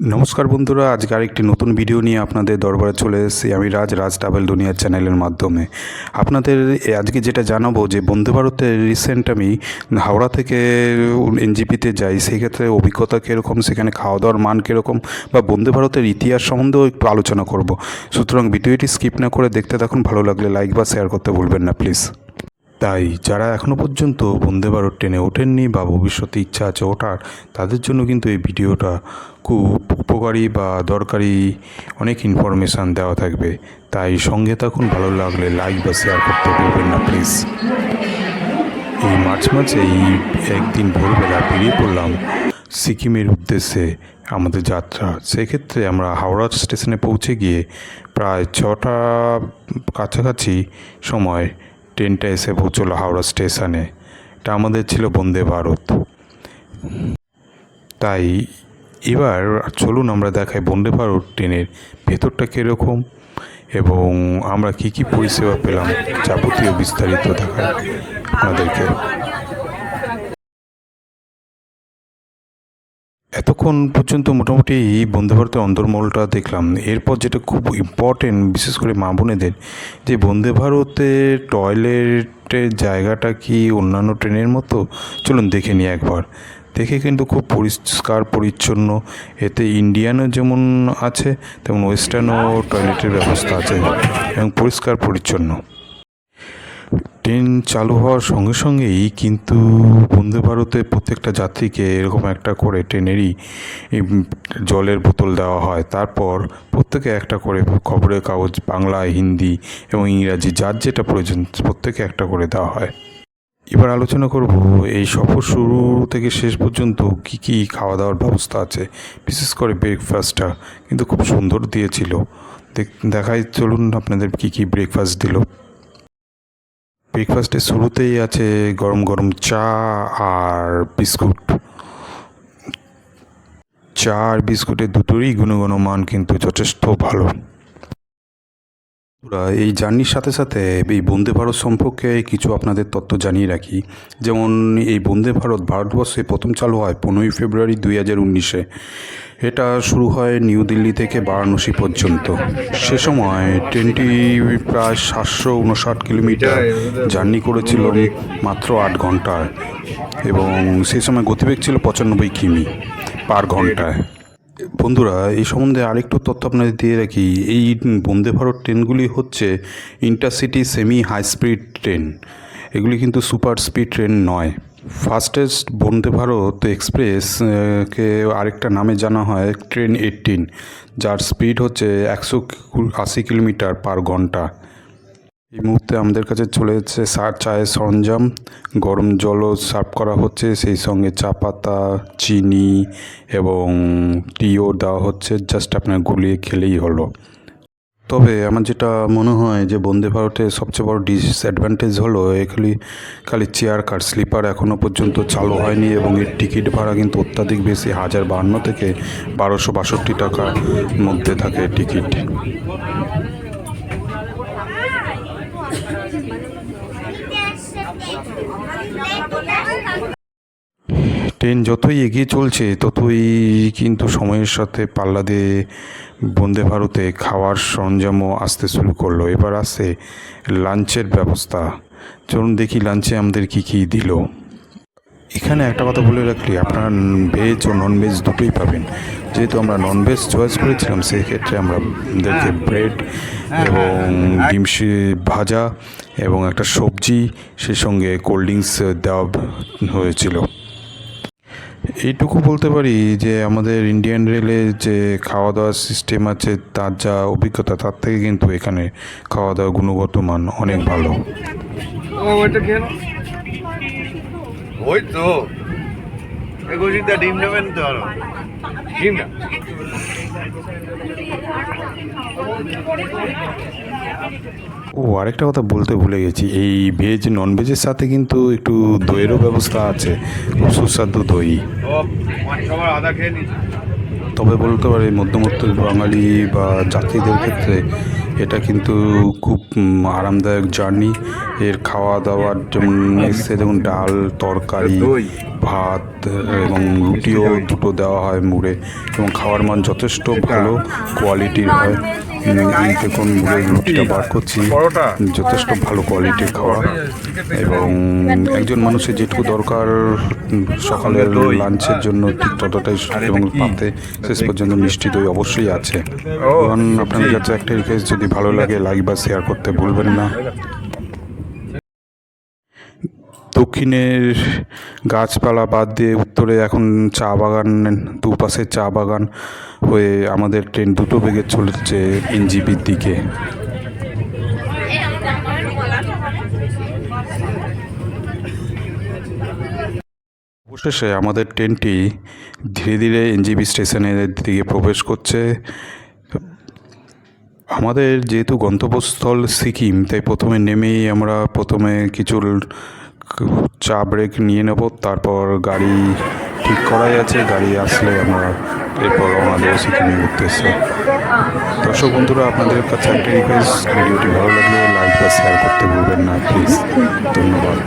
নমস্কার বন্ধুরা, আজকে আরেকটি নতুন ভিডিও নিয়ে আপনাদের দরবারে চলে এসেছি আমি রাজ রাজ ট্রাভেল দুনিয়ার চ্যানেলের মাধ্যমে। আপনাদের আজকে যেটা জানাব যে বন্দে ভারতের রিসেন্ট আমি হাওড়া থেকে এনজিপিতে যাই, সেক্ষেত্রে অভিজ্ঞতা কীরকম, সেখানে খাওয়া দাওয়ার মান কীরকম বা বন্দে ভারতের ইতিহাস সম্বন্ধেও একটু আলোচনা করব। সুতরাং ভিডিওটি স্কিপ না করে দেখতে থাকুন, ভালো লাগলে লাইক বা শেয়ার করতে ভুলবেন না প্লিজ তাই যারা এখনও পর্যন্ত বন্দে ভারত ট্রেনে ওঠেননি বা ভবিষ্যতে ইচ্ছা আছে ওঠার, তাদের জন্য কিন্তু এই ভিডিওটা খুব উপকারী বা দরকারি অনেক ইনফরমেশান দেওয়া থাকবে। তাই সঙ্গে থাকুন, ভালো লাগলে লাইক বা শেয়ার করতে ভুলবেন না প্লিজ এই মার্চ মাসে এই একদিন ভোরবেলা বেরিয়ে পড়লাম সিকিমের উদ্দেশ্যে আমাদের যাত্রা। সেক্ষেত্রে আমরা হাওড়া স্টেশনে পৌঁছে গিয়ে প্রায় ছটা কাছাকাছি সময় ট্রেনটা এসে পৌঁছলো হাওড়া স্টেশনে। এটা আমাদের ছিল বন্দে ভারত। তাই এবার চলুন আমরা দেখাই বন্দে ভারত ট্রেনের ভেতরটা কীরকম এবং আমরা কি কি পরিষেবা পেলাম যাবতীয় বিস্তারিত দেখায় আপনাদেরকে। এতক্ষণ পর্যন্ত মোটামুটি বন্দে ভারতের অন্দরমহলটা দেখলাম। এরপর যেটা খুব ইম্পর্টেন্ট বিশেষ করে মা বোনেদের, যে বন্দে ভারতের টয়লেটের জায়গাটা কি অন্যান্য ট্রেনের মতো? চলুন দেখে নিই একবার। দেখে কিন্তু খুব পরিষ্কার, পরিচ্ছন্ন। এতে ইন্ডিয়ানও যেমন আছে, তেমন ওয়েস্টার্নও টয়লেটের ব্যবস্থা আছে এবং পরিষ্কার, পরিচ্ছন্ন। ট্রেন চালু হওয়ার সঙ্গে সঙ্গেই কিন্তু বন্দে ভারতে প্রত্যেকটা যাত্রীকে এরকম একটা করে ট্রেনেরই জলের বোতল দেওয়া হয়। তারপর প্রত্যেকে একটা করে খবরের কাগজ, বাংলা, হিন্দি এবং ইংরাজি, যার যেটা প্রয়োজন প্রত্যেকে একটা করে দেওয়া হয়। এবার আলোচনা করব এই সফর শুরু থেকে শেষ পর্যন্ত কি কি খাওয়া দাওয়ার ব্যবস্থা আছে। বিশেষ করে ব্রেকফাস্টটা কিন্তু খুব সুন্দর দিয়েছিল। দেখ- দেখাই, চলুন আপনাদের কি কি ব্রেকফাস্ট দিল। ব্রেকফাস্টের শুরুতেই আছে গরম গরম চা আর বিস্কুট। চা আর বিস্কুটের দুটোরই গুণগণ মান কিন্তু যথেষ্ট ভালো। এই জার্নির সাথে সাথে এই বন্দে ভারত সম্পর্কে কিছু আপনাদের তথ্য জানিয়ে রাখি। যেমন, এই বন্দে ভারত ভারতবর্ষে প্রথম চালু হয় পনেরোই ফেব্রুয়ারি দুই হাজার উনিশে। এটা শুরু হয় নিউ দিল্লি থেকে বারাণসী পর্যন্ত। সে সময় ট্রেনটি প্রায় সাতশো উনষাট কিলোমিটার জার্নি করেছিল মাত্র আট ঘন্টায় এবং সেই সময় গতিবেগ ছিল পঁচানব্বই কিমি পার ঘন্টায়। বন্ধুরা, এই সম্বন্ধে আরেকটু তথ্য আপনাদের দিয়ে রাখি। এই বন্দে ভারত ট্রেনগুলি হচ্ছে intercity semi high speed train এগুলি কিন্তু সুপার স্পিড ট্রেন নয়। ফাস্টেস্ট বন্দে ভারত এক্সপ্রেস কে আরেকটা নামে জানা হয় ট্রেন এইটিন যার স্পিড হচ্ছে একশো আশি কিলোমিটার পার ঘণ্টা। এই মুহূর্তে আমাদের কাছে চলে এসেছে চা চায়ের সরঞ্জাম। গরম জলও সার্ভ করা হচ্ছে, সেই সঙ্গে চা পাতা, চিনি এবং টিও দেওয়া হচ্ছে, জাস্ট আপনার গুলিয়ে খেলেই হলো। তবে আমার যেটা মনে হয় যে বন্দে ভারতের সবচেয়ে বড় ডিসঅ্যাডভান্টেজ হলো এগুলি খালি চেয়ার কার স্লিপার এখনও পর্যন্ত চালু হয়নি এবং এর টিকিট ভাড়া কিন্তু অত্যাধিক বেশি, হাজার বাহান্ন থেকে বারোশো বাষট্টি টাকার মধ্যে থাকে টিকিট ট্রেন যতই এগিয়ে চলছে, ততই কিন্তু সময়ের সাথে পাল্লা দিয়ে বন্দে ভারতে খাওয়ার সরঞ্জামও আসতে শুরু করল। এবার আসে লাঞ্চের ব্যবস্থা। চলুন দেখি লাঞ্চে আমাদের কি কি দিল। এখানে একটা কথা বলে রাখলি আপনারা ভেজ ও নন ভেজ দুটোই পাবেন। যেহেতু আমরা নন ভেজ চয়েস করেছিলাম সেক্ষেত্রে আমরা আমাদেরকে ব্রেড এবং ডিম সি- ভাজা এবং একটা সবজি সেই সঙ্গে কোল্ড ড্রিঙ্কস দেওয়া হয়েছিল। এইটুকু বলতে পারি যে আমাদের ইন্ডিয়ান রেলের যে খাওয়া দাওয়ার সিস্টেম আছে তার যা অভিজ্ঞতা তার থেকে কিন্তু এখানে খাওয়া দাওয়ার গুণগত মান অনেক ভালো। ওই তো। এই কৌশিকদা ডিম নেবেন তো আরও। ডিম না। ও আরেকটা কথা বলতে ভুলে গেছি। এই ভেজ নন ভেজের সাথে কিন্তু একটু দইয়েরও ব্যবস্থা আছে। খুব সুস্বাদু দই। তবে বলতে পারি মধ্যমত্ত বাঙালি বা যাত্রীদের ক্ষেত্রে এটা কিন্তু খুব আরামদায়ক জার্নি। এর খাওয়া দাওয়ার যেমন এসছে দেখুন ডাল তরকারি। ভাত এবং রুটিও দুটো দেওয়া হয় মুড়ে। এবং খাওয়ার মান যথেষ্ট ভালো কোয়ালিটির হয়। এই দেখুন মুড়ের রুটিটা বার করছি যথেষ্ট ভালো কোয়ালিটির খাওয়া এবং একজন মানুষের যেটুকু দরকার সকালের লাঞ্চের জন্য ঠিক ততটাই এবং পাতে শেষ পর্যন্ত মিষ্টি দই অবশ্যই আছে। এবং আপনাদের কাছে একটা রিকোয়েস্ট যদি ভালো লাগে লাইক বা শেয়ার করতে ভুলবেন না। দক্ষিণের গাছপালা বাদ দিয়ে উত্তরে এখন চা বাগান দুপাশে চা বাগান হয়ে আমাদের ট্রেন দুটো বেগে চলেছে এনজিপির দিকে। অবশেষে আমাদের ট্রেনটি ধীরে ধীরে এনজিবি স্টেশনের দিকে প্রবেশ করছে। আমাদের যেহেতু গন্তব্যস্থল সিকিম, তাই প্রথমে নেমেই আমরা প্রথমে কিছু চা ব্রেক নিয়ে নেব, তারপর গাড়ি ঠিক করাই আছে, গাড়ি আসলে আমরা এরপর রওনা দেবো সিকিমের উদ্দেশ্যে। দর্শক বন্ধুরা, আপনাদের কাছে একটা রিকোয়েস্ট ভিডিওটি ভালো লাগলে লাইক বা শেয়ার করতে ভুলবেন না প্লিজ ধন্যবাদ।